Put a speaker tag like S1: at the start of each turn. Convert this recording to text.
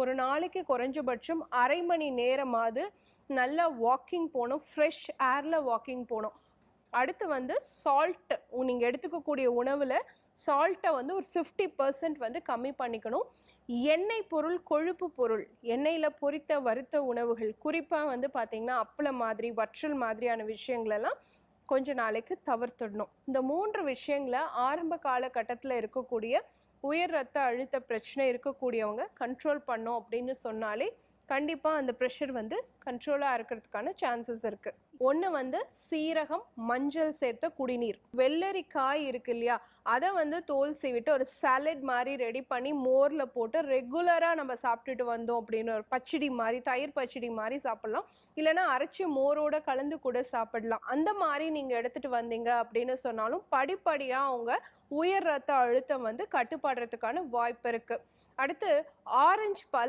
S1: ஒரு நாளைக்கு குறைஞ்சபட்சம் அரை மணி நேரமாவது நல்லா வாக்கிங் போகணும் ஃப்ரெஷ் ஏரில் வாக்கிங் போகணும். அடுத்து வந்து சால்ட்டு நீங்கள் எடுத்துக்கக்கூடிய உணவில் சால்ட்டை வந்து ஒரு ஃபிஃப்டி பர்சன்ட் வந்து கம்மி பண்ணிக்கணும். எண்ணெய் பொருள் கொழுப்பு பொருள் எண்ணெயில் பொரித்த வறுத்த உணவுகள் குறிப்பாக வந்து பார்த்திங்கன்னா அப்பளம் மாதிரி வற்றல் மாதிரியான விஷயங்களெல்லாம் கொஞ்ச நாளைக்கு தவிர்த்துடணும். இந்த மூன்று விஷயங்களை ஆரம்ப காலகட்டத்தில் இருக்கக்கூடிய உயர் ரத்த அழுத்த பிரச்சனை இருக்கக்கூடியவங்க கண்ட்ரோல் பண்ணோம் அப்படின்னு சொன்னாலே கண்டிப்பாக அந்த ப்ரெஷர் வந்து கண்ட்ரோலாக இருக்கிறதுக்கான சான்சஸ் இருக்குது ஒன்று வந்து சீரகம் மஞ்சள் சேர்த்த குடிநீர். வெள்ளரி காய் இருக்கு இல்லையா? அதை வந்து தோல் சீவிட்டு ஒரு சாலட் மாதிரி ரெடி பண்ணி மோரில் போட்டு ரெகுலராக நம்ம சாப்பிட்டுட்டு வந்தோம் அப்படின்னு ஒரு பச்சடி மாதிரி தயிர் பச்சடி மாதிரி சாப்பிட்லாம். இல்லைன்னா அரைச்சி மோரோட கலந்து கூட சாப்பிடலாம். அந்த மாதிரி நீங்கள் எடுத்துகிட்டு வந்தீங்க அப்படின்னு சொன்னாலும் படிப்படியாக அவங்க உயர் ரத்த அழுத்தம் வந்து கட்டுப்படுறதுக்கான வாய்ப்பு இருக்குது அடுத்து ஆரஞ்சு பழம்